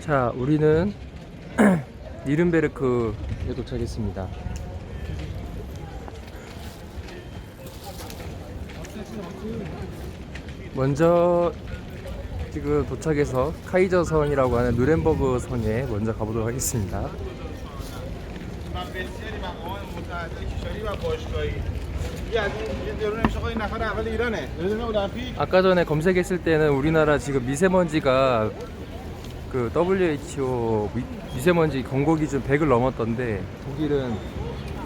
자, 우리는 니른베르크에 도착했습니다. 먼저 지금 도착해서 카이저성이라고 하는 누렌버그 성에 먼저 가보도록 하겠습니다. 아까 전에 검색했을 때는 우리나라 지금 미세먼지가 그 WHO 미, 미세먼지 경고 기준 100을 넘었던데 독일은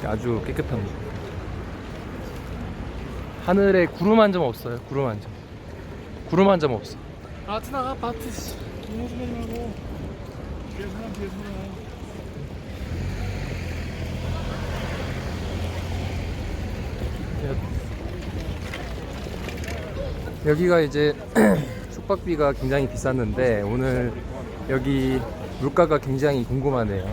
아주 깨끗합니다. 하늘에 구름 한 점 없어요. 구름 한 점. 구름 한 점 없어. 아트 나가 바트 씨. 너무 좀 하고. 뒤에 사람 뒤에 사람. 여기가 이제 숙박비가 굉장히 비쌌는데 오늘 여기 물가가 굉장히 궁금하네요.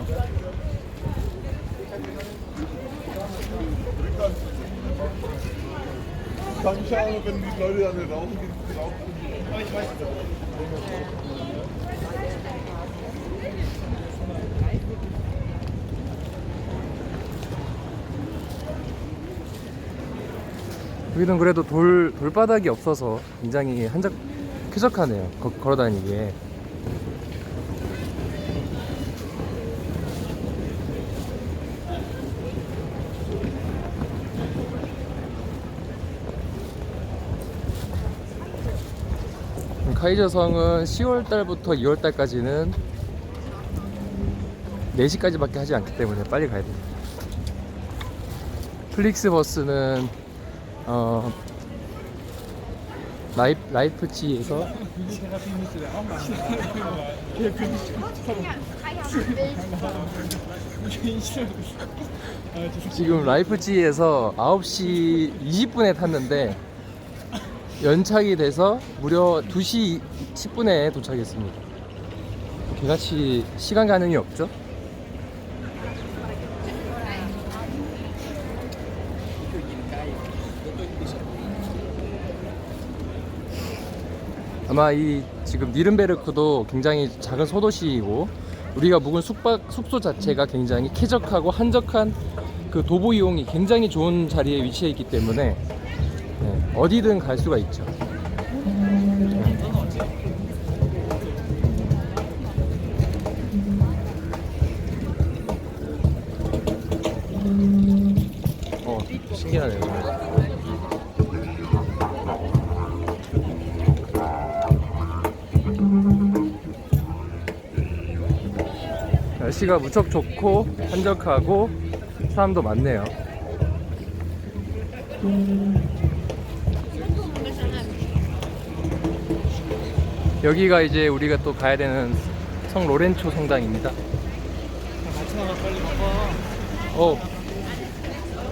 여기는 그래도 돌 돌바닥이 없어서 굉장히 한적 쾌적하네요. 거- 걸어다니기에. 카이저성은 10월 달부터 2월 달까지는 4시까지밖에 하지 않기 때문에 빨리 가야 됩니다. 플릭스 버스는 어 라이, 라이프치히에서 지금 라이프치히에서 9시 20분에 탔는데 연착이 돼서 무려 2시 10분에 도착했습니다. 개같이 시간 가능이 없죠? 아마 이 지금 니른베르크도 굉장히 작은 소도시이고 우리가 묵은 숙박 숙소 자체가 굉장히 쾌적하고 한적한 그 도보 이용이 굉장히 좋은 자리에 위치해 있기 때문에 네, 어디든 갈 수가 있죠. 어, 신기하네요. 날씨가 무척 좋고 한적하고 사람도 많네요. 여기가 이제 우리가 또 가야 되는 성 로렌초 성당입니다. 같이 나가 빨리 가봐. 어,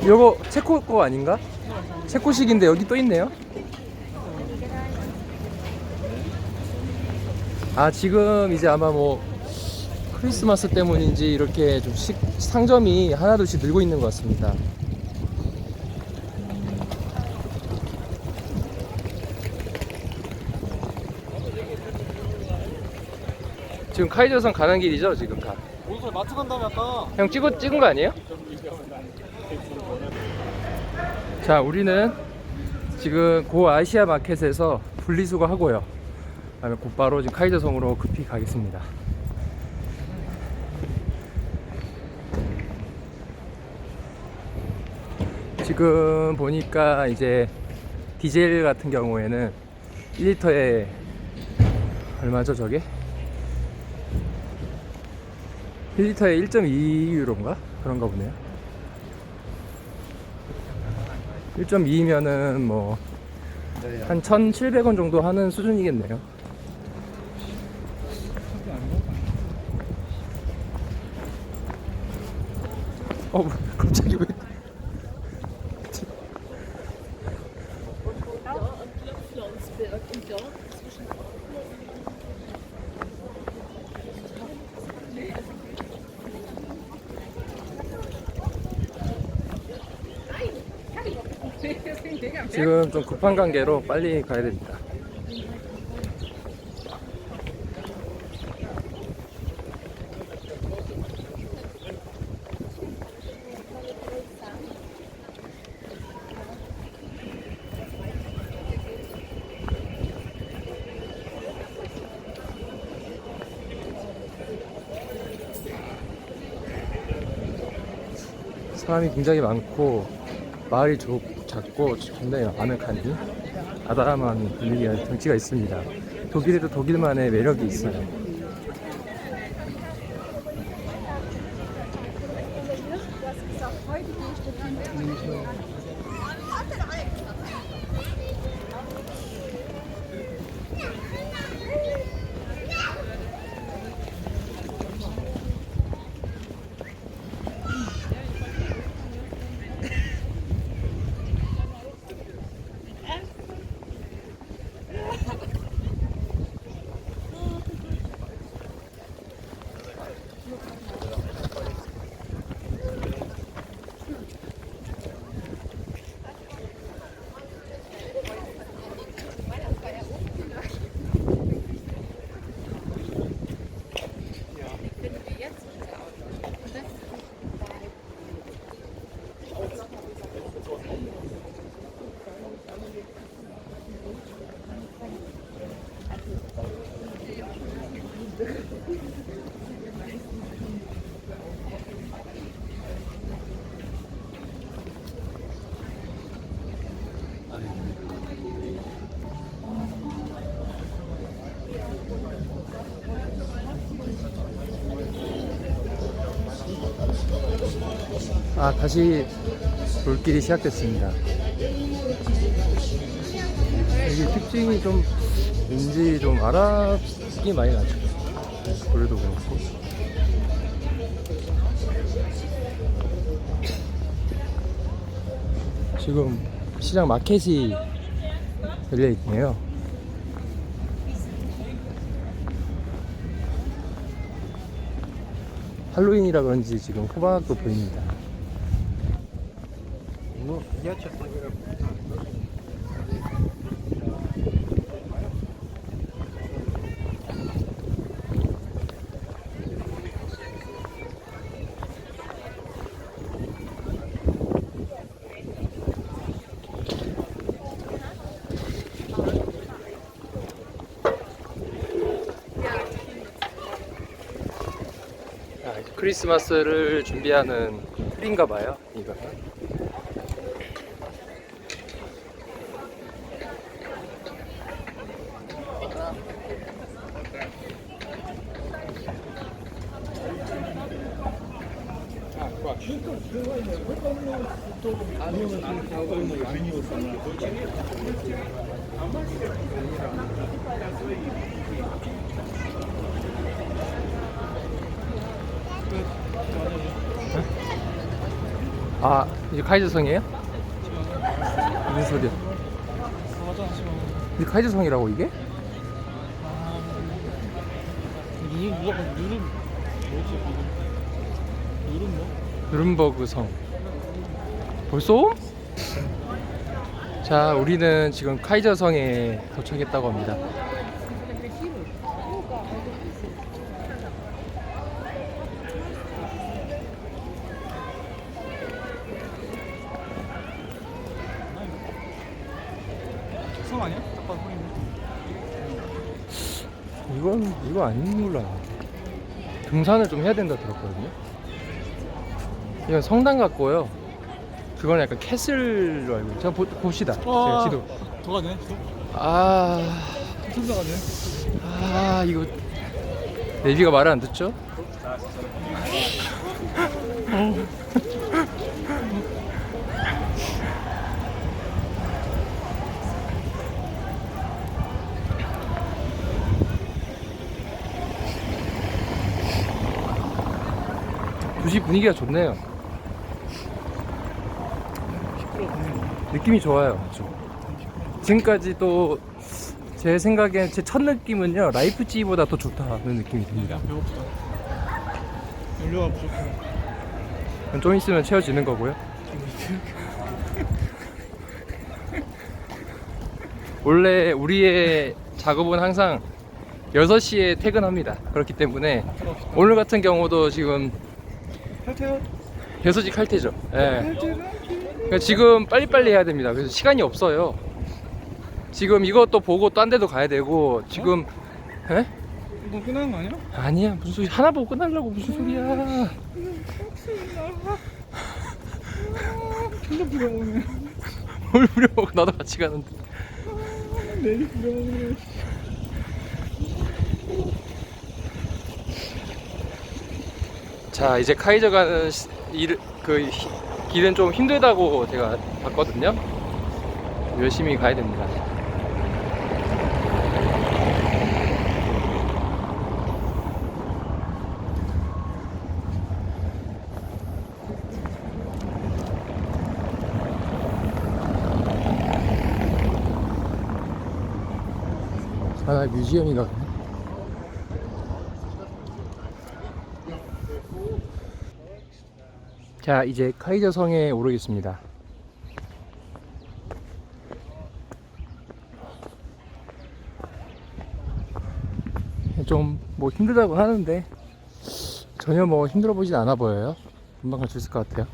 요거 체코 거 아닌가? 체코식인데 여기 또 있네요. 아 지금 이제 아마 뭐 크리스마스 때문인지 이렇게 좀 식, 상점이 하나둘씩 늘고 있는 것 같습니다. 지금 카이저성 가는 길이죠 지금 다. 오늘 마트 간다며 아까. 형 찍어 찍은 거 아니에요? 자, 우리는 지금 고 아시아 마켓에서 분리수거 하고요. 그다음에 곧바로 지금 카이저성으로 급히 가겠습니다. 지금 보니까 이제 디젤 같은 경우에는 1리터에 얼마죠, 저게? 1리터에 1.2유로인가? 그런가 보네요. 1.2이면은 뭐, 한 1,700원 정도 하는 수준이겠네요. 어, 뭐, 갑자기 지금 좀 급한 관계로 빨리 가야 됩니다. 사람이 굉장히 많고 마을이 좁, 작고 굉장히 아늑하니 아담한 분위기가 경치가 있습니다. 독일에도 독일만의 매력이 있어요. 아 다시 돌길이 시작됐습니다. 여기 특징이 좀 왠지 좀 아랍이 많이 나죠. 그래도 그렇고. 지금 시장 마켓이 열려 있네요. 할로윈이라 그런지 지금 호박도 보입니다. 아, 이제 크리스마스를 준비하는 틀인가 봐요. 이거. 아, 이제 카이저성이에요? 무슨 소리야? 이게 카이저성이라고 이게? 누르 누가 누르 뭐지 방금 누르 뭐? 누른버그 성. 벌써? 자, 우리는 지금 카이저성에 도착했다고 합니다. 성 아니야? 딱 봐도 성인데 이건 이거 아닌 몰라. 등산을 좀 해야 된다 들었거든요. 이건 성당 같고요. 그건 약간 캐슬로 알고 있어요. 제가 보, 봅시다. 제가 지도. 더 가네? 아, 좀 가네 아 이거 내비가 말을 안 듣죠? 도시 분위기가 좋네요. 느낌이 좋아요. 좀. 지금까지 또 제 생각엔 제 첫 느낌은요 라이프찌보다 더 좋다는 느낌이 듭니다. 야 배고프다 연료가 부족해 그럼 좀 있으면 채워지는 거고요. 원래 우리의 작업은 항상 6시에 퇴근합니다. 그렇기 때문에 오늘 같은 경우도 지금 탈퇴요? 6시 칼퇴죠. 예. 그러니까 지금 빨리빨리 해야 됩니다. 그래서 시간이 없어요. 지금 이것도 보고 딴 데도 가야 되고 지금 에? 뭐 끝나는 거 아니야? 아니야 무슨 소리 하나 보고 끝나려고 무슨 소리야 존나 부려먹네. 뭘 부려먹고 나도 같이 가는데 내일 부려먹네. 자 이제 카이저 가는 시- 일, 그 히- 길은 좀 힘들다고 제가 봤거든요. 열심히 가야 됩니다. 하나 뮤지엄인가 보네 자 이제 카이저 성에 오르겠습니다. 좀 뭐 힘들다고 하는데 전혀 뭐 힘들어 보진 않아 보여요. 금방 갈 수 있을 것 같아요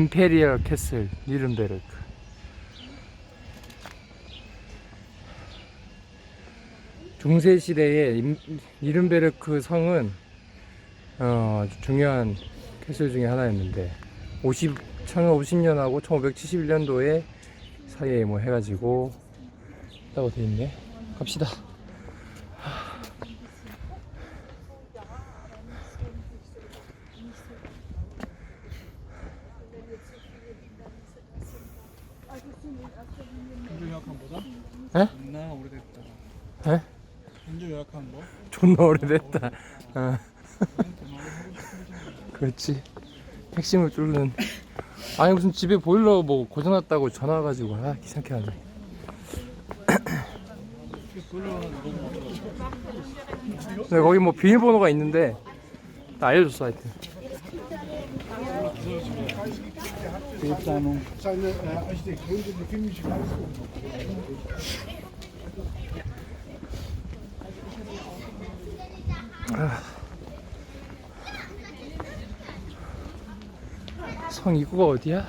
임페리얼 캐슬 니른베르크 중세 시대의 임- 니른베르크 성은 어, 중요한 캐슬 중에 하나였는데 50 1550년하고 1571년도에 사이에 뭐 해가지고 있다고 돼 있네. 갑시다. 현주 요약한 거다? 에? 존나 오래됐다. 에? 현주 요약한 거? 존나 오래됐다. 어. 그렇지. 핵심을 뚫는. 아니 무슨 집에 보일러 뭐 고장났다고 전화 가지고 아 귀찮게 하네. 근데 거기 뭐 비밀번호가 있는데 나 알려줬어 하여튼. 성 입구가 어디야?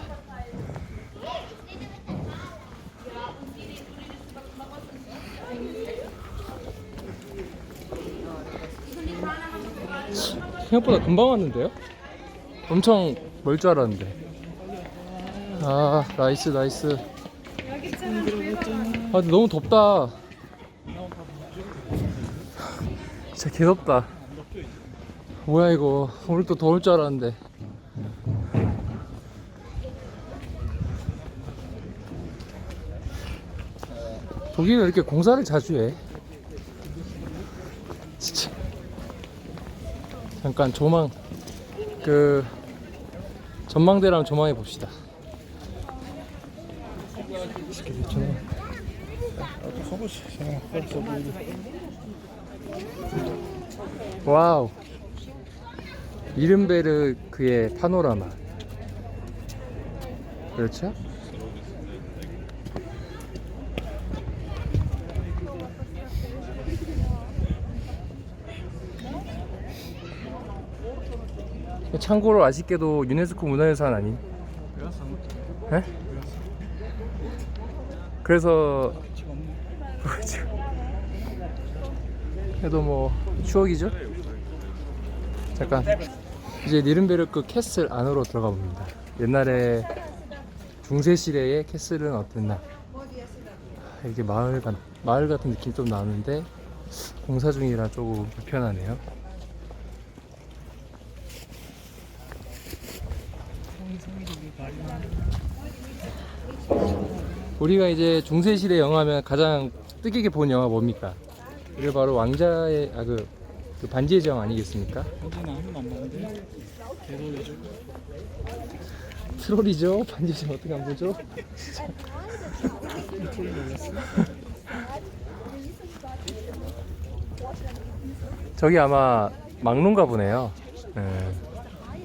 생각보다 금방 왔는데요? 엄청 멀 줄 알았는데. 아, 나이스, 나이스. 아, 근데 너무 덥다. 진짜 개덥다. 뭐야, 이거. 오늘 또 더울 줄 알았는데. 독일은 이렇게 공사를 자주 해. 진짜. 잠깐 조망 그 전망대랑 조망해 봅시다. 이렇게 됐잖아. 서보시. 벌써 보이고. 와우. 이른베르크의 파노라마. 그렇죠? 참고로 아쉽게도 유네스코 문화유산 아닌 외웠어 에? 그래서 그래도 뭐 추억이죠. 잠깐 이제 니른베르크 캐슬 안으로 들어가 봅니다. 옛날에 중세 시대의 캐슬은 어땠나? 아, 이게 마을 같 마을 같은 느낌 좀 나는데 공사 중이라 조금 불편하네요. 우리가 이제 중세 시대 영화면 가장 뜨기게 본 영화 뭡니까? 이게 바로 왕자의 아그 그 반지의 제왕 아니겠습니까? 어제는 아무도 안 봤는데 개소리죠 트롤이죠. 반지의 제왕 어떻게 안 보죠? 트롤이 놀랐어 저기 아마 막론가 보네요. 네.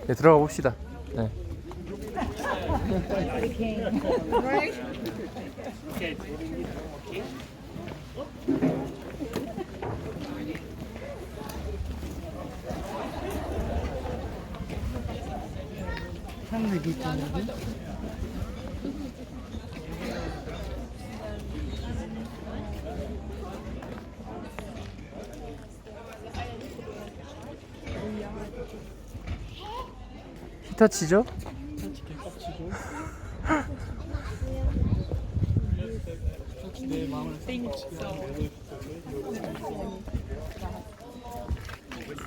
네, 들어가 봅시다. 네. 향내기 있다는데 히타치죠? 터치 개빡치죠 터치 내 마음을 땡치게 하는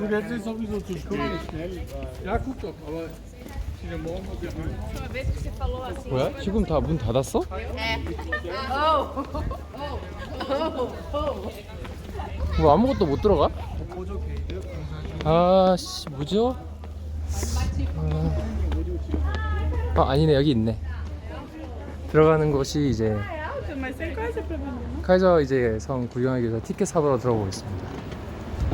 Du hättest sowieso zu spät. Ja, guck doch, aber wieder morgen wird Uma vez que você falou assim. 뭐야? 지금 다 문 닫았어? É. Oh, oh, oh. 뭐 아무것도 못 들어가? 아씨 뭐죠? 아, 아 아니네 여기 있네. 들어가는 곳이 이제 Mas coisa pra mim. 카이저 이제 성 구경하기 위해서 티켓 사보러 들어보겠습니다.